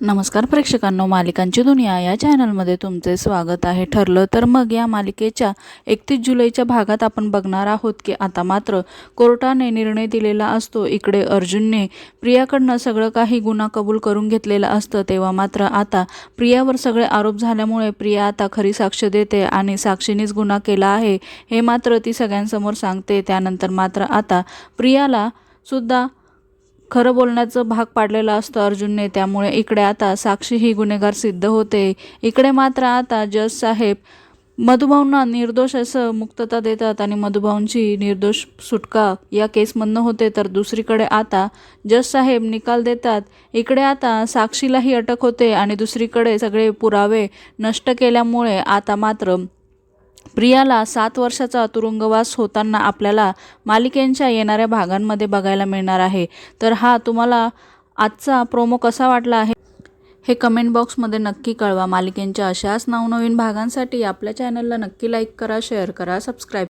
नमस्कार प्रेक्षकांनो मालिकांची दुनिया या चॅनलमध्ये तुमचे स्वागत आहे. ठरलं तर मग या मालिकेच्या एकतीस जुलैच्या भागात आपण बघणार आहोत की आता मात्र कोर्टाने निर्णय दिलेला असतो. इकडे अर्जुनने प्रियाकडनं सगळं काही गुन्हा कबूल करून घेतलेलं असतं. तेव्हा मात्र आता प्रियावर सगळे आरोप झाल्यामुळे प्रिया आता खरी साक्ष देते आणि साक्षीनेच गुन्हा केला आहे हे मात्र ती सगळ्यांसमोर सांगते. त्यानंतर मात्र आता प्रियाला सुद्धा खरं बोलण्याचं भाग पाडलेलं असतं अर्जुनने. त्यामुळे इकडे आता साक्षी ही गुन्हेगार सिद्ध होते. इकडे मात्र आता जज साहेब मधुभाऊंना निर्दोष असं मुक्तता देतात आणि मधुभाऊंची निर्दोष सुटका या केसमधनं होते. तर दुसरीकडे आता जज साहेब निकाल देतात. इकडे आता साक्षीलाही अटक होते आणि दुसरीकडे सगळे पुरावे नष्ट केल्यामुळे आता मात्र प्रियाला सात वर्षाचा तुरुंगवास होताना आपल्याला मालिकेंच्या येणाऱ्या भागांमध्ये बघायला मिळणार आहे. तर हा तुम्हाला आजचा प्रोमो कसा वाटला आहे? हे कमेंट बॉक्समध्ये नक्की कळवा. मालिकेंच्या अशाच नवनवीन भागांसाठी आपल्या चॅनलला नक्की लाईक करा शेअर करा सबस्क्राईब